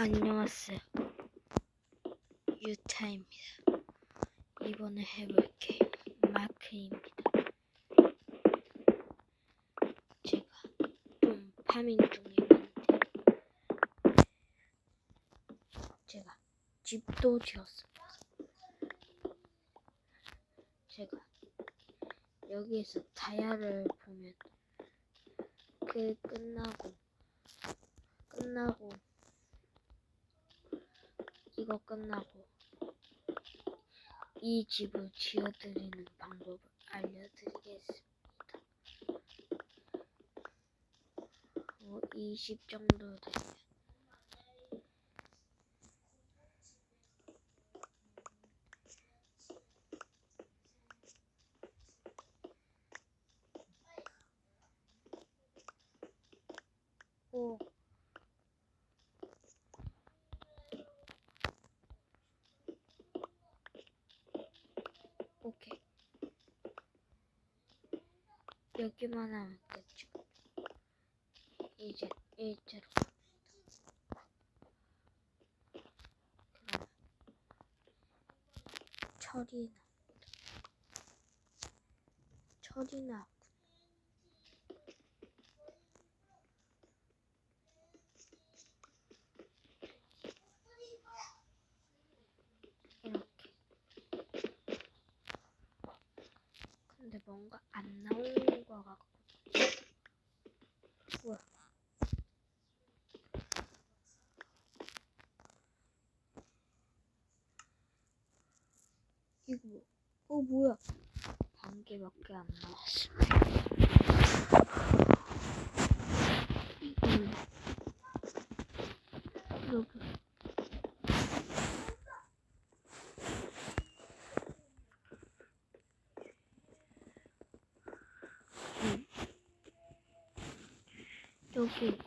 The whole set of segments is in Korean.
안녕하세요. 유타입니다. 이번에 해볼 게임 마크입니다. 제가 좀 파밍 중에 있는데 제가 집도 지었습니다. 제가 여기에서 다이아를 보면 그 끝나고 끝나고 이거 끝나고 이 집을 지어드리는 방법을 알려드리겠습니다. 뭐 20 정도 되면 오 오케이. 여기만 하면 됐죠. 이제 갑니다. 그럼 철이 나옵니다. 철이. 근데 뭔가 안 나오는 거 같고. 뭐야? 이거 뭐? 어 뭐야? 한 개밖에 안 나왔어. 음. 여기. 음. 여기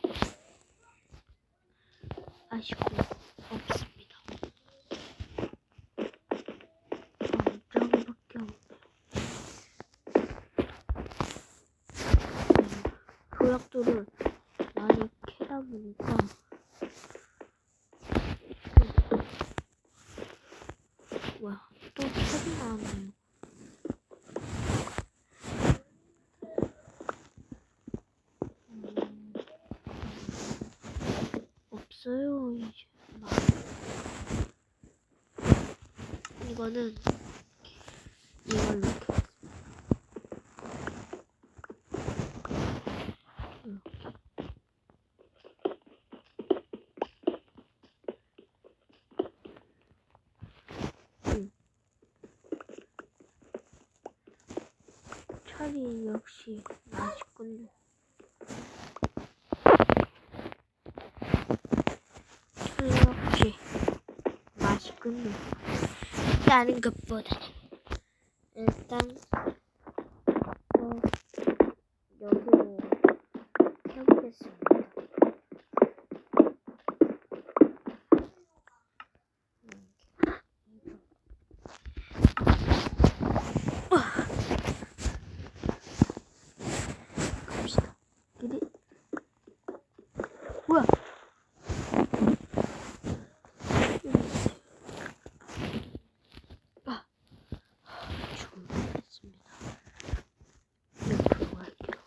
아쉽고 없습니다. 아, 저기밖에 없네요. 음, 조약돌을 많이 캐다 보니까 뭐야 또 책이 나왔네요. 음, 없어요 이제. 막 이거는 이걸로 역시 맛있군요. 철 역시 맛있군요. 다른 것보다 일단 어, 여기로 켜보겠습니다. 갑시다. 이리 뭐야? 아, 준비했습니다. 옆으로 갈게요.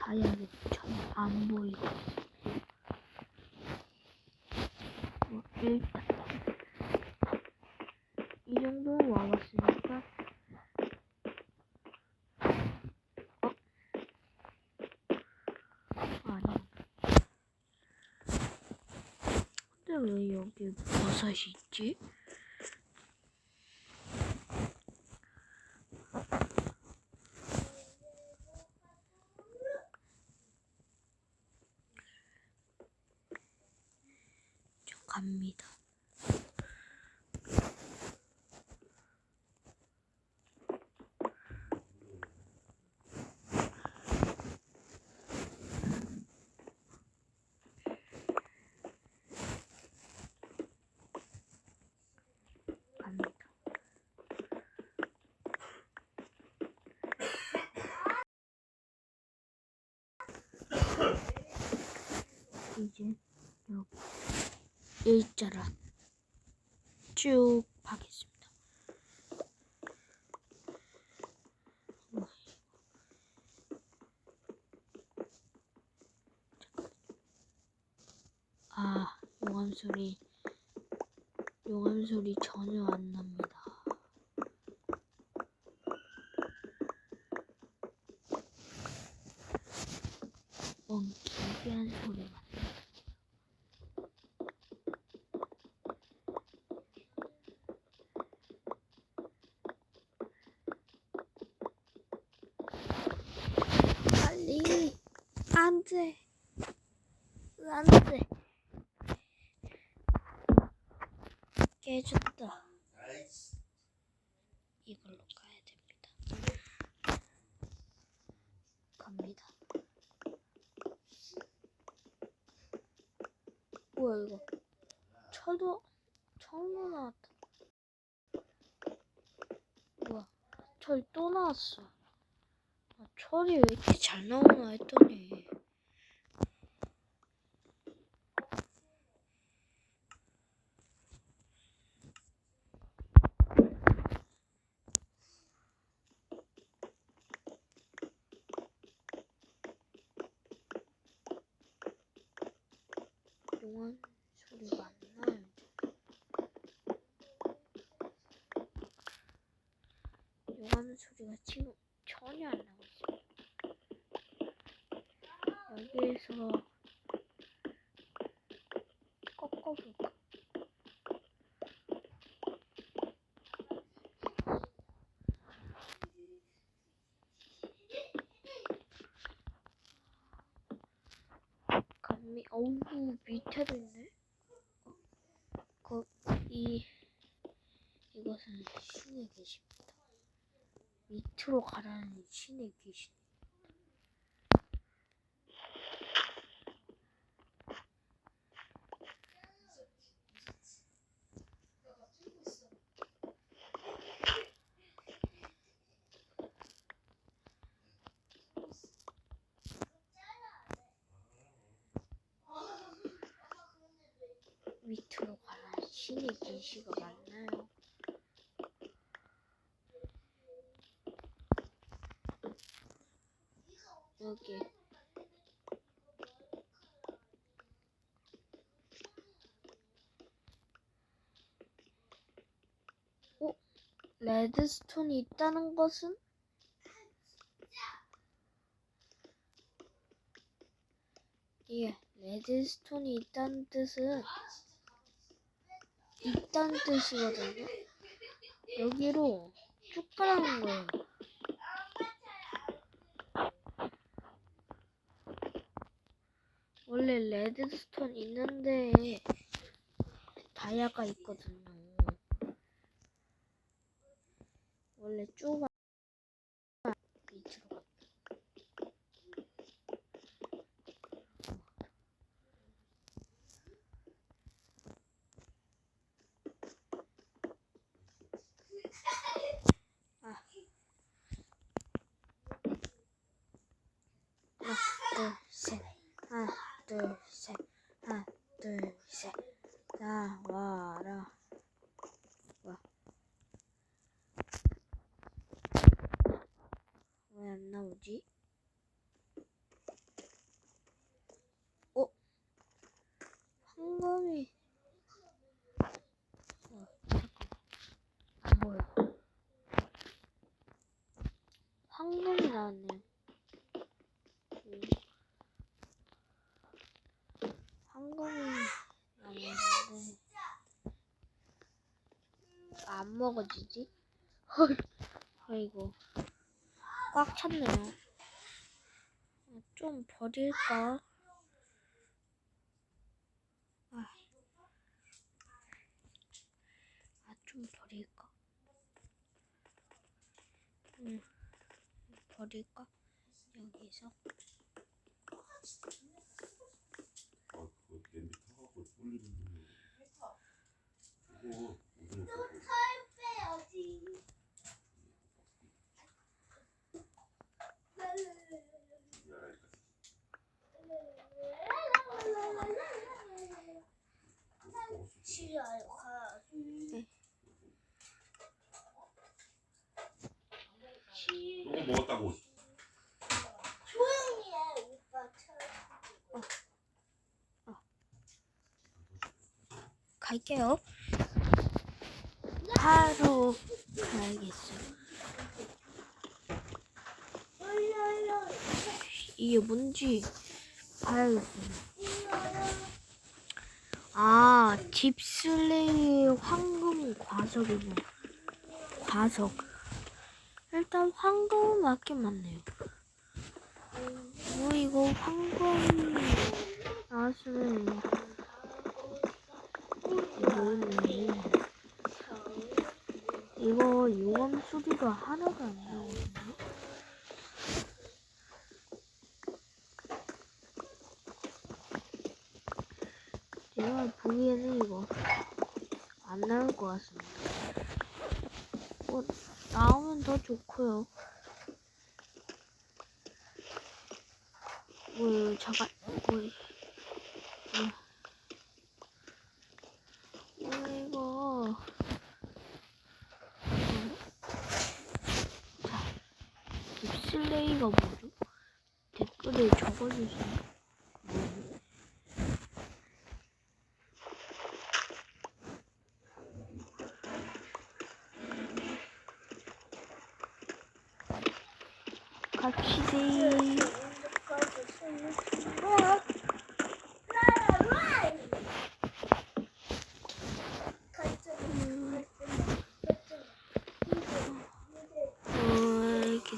다이아를 전혀 안 보이고. 뭐, 일단 이 정도 와봤으니까 어? 아니 근데 왜 여기 버섯이 있지? 갑니다. 이제 여기 일자라 쭉 파겠습니다. 아, 용암 소리, 용암 소리 전혀 안 납니다. 뭔 기괴한 소리만. 빨리 안 돼. 안 돼? 깨졌다. 이걸로 가야 됩니다. 갑니다. 뭐야 이거? 철도 철로 나왔다. 뭐야 철 또 나왔어. 아, 철이 왜 이렇게 잘 나오나 했더니 용암 소리가 안 나요. 용암 소리가 지금 전혀 안 나고 있어요. 여기에서 꺾어볼까? 감미, 어우, 밑에도 있네? 어, 거, 이, 이것은 신의 계십니다. 밑으로 가라는 신의 계신. 밑으로 가라는 신의 계시가 맞나요? 여기 어? 레드스톤이 있다는 것은? 예, 레드스톤이 있다는 뜻은 있다는 뜻이거든요. 여기로 쭉 가라는 거예요. 원래 레드스톤 있는데 다이아가 있거든요. 원래 쭉 가- 밑으로 가. 아. 둘, 셋. 하나, 둘, 셋. 하나, 둘, 셋. 나와라. 와. 왜 안 나오지? 어? 황금이. 어, 잠깐. 안 보여. 황금이 나왔네요. 음. 황금이 나왔는데 안 먹어지지? 헐, 아이고 꽉 찼네요. 어, 좀 버릴까? 아, 아, 좀 버릴까? 응, 버릴까? 여기서 아, 그거 냄비 타갖고 쏠리는 거. 그거 오늘 그거 미안하니까. 갈게요. 하러 가야겠어요. 이게 뭔지 봐야겠어요. 아, 딥슬레이 황금 과석이고 과석. 일단 황금은 맞긴 맞네요. 뭐 이거 황금 나왔으면 이거 요감 소리가 하나도 안 나거든요. 제가 보기에는 이거 안 나올 것 같습니다. 뭐 나오면 더 좋고요. 뭐 잠깐 뭐, 뭐, 뭐 이거 자 딥슬레이가 뭐죠? 댓글에 적어주세요. 뭐지? 갑시다.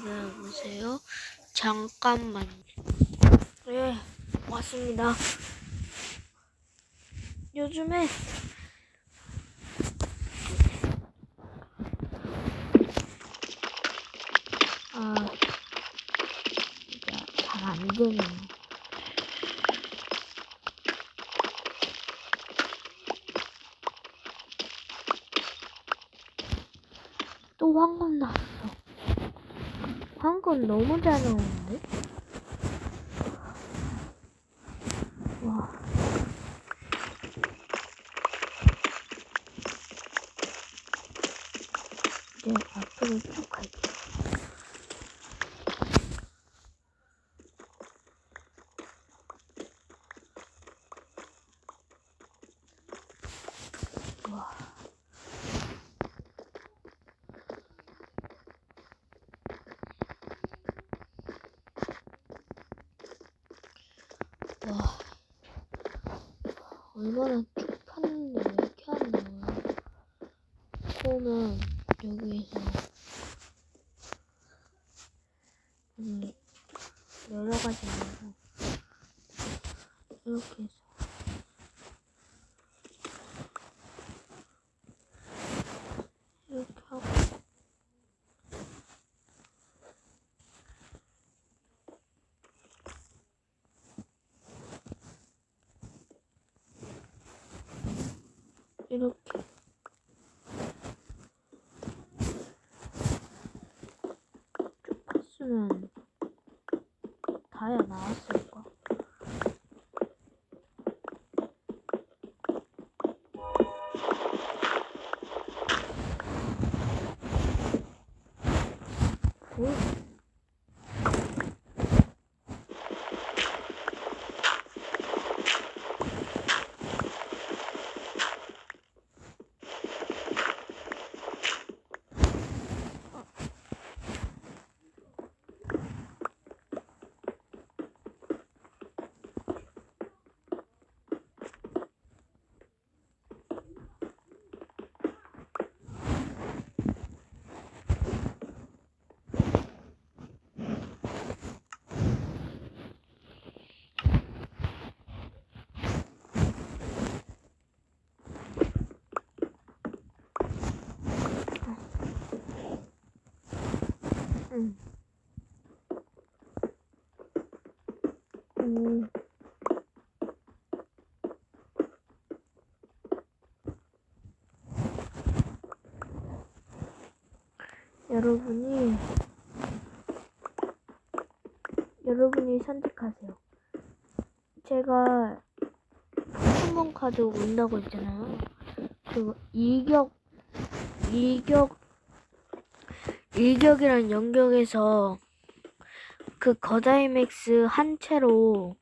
어, 기다려보세요. 잠깐만. 네, 왔습니다. 요즘에 아, 잘 안 되네요. 또 황금 나왔어. 황금 너무 잘 나오는데? 와. 이제 앞으로 쭉 갈게요. 와. 와. 얼마나 쭉 팠는데 왜 이렇게 안 나와요? 보면 여기에서 음, 여러 가지 나오고 이렇게 해서 이렇게 하고 이렇게. 쭉 팠으면 다야 나왔을까? 오. 응. 음. 여러분이 여러분이 선택하세요. 제가 포켓몬 카드 온다고 했잖아요. 그 일격 일격 일격이랑 연격에서 그 거다이맥스 한 채로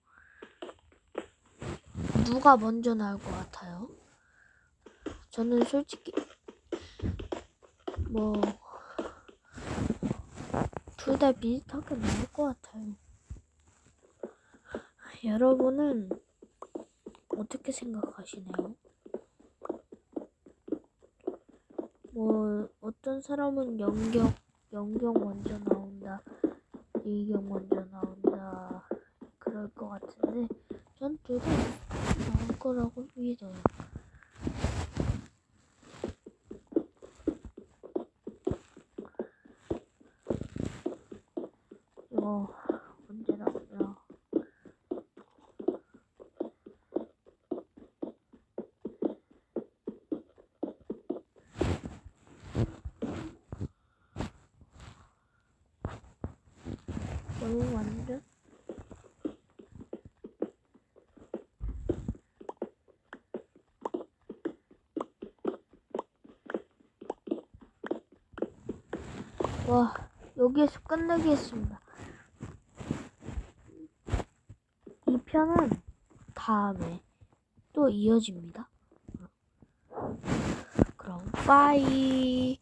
누가 먼저 나올 것 같아요? 저는 솔직히 뭐 둘 다 비슷하게 나올 것 같아요. 여러분은 어떻게 생각하시나요? 뭐 어떤 사람은 연경 연경 먼저 나온다, 이경 먼저 나온다 그럴 것 같은데 전 둘 다 나올 거라고 믿어요. 이거 언제 나오냐? 너무 완전 와 여기에서 끝내겠습니다. 이 편은 다음에 또 이어집니다. 그럼 빠이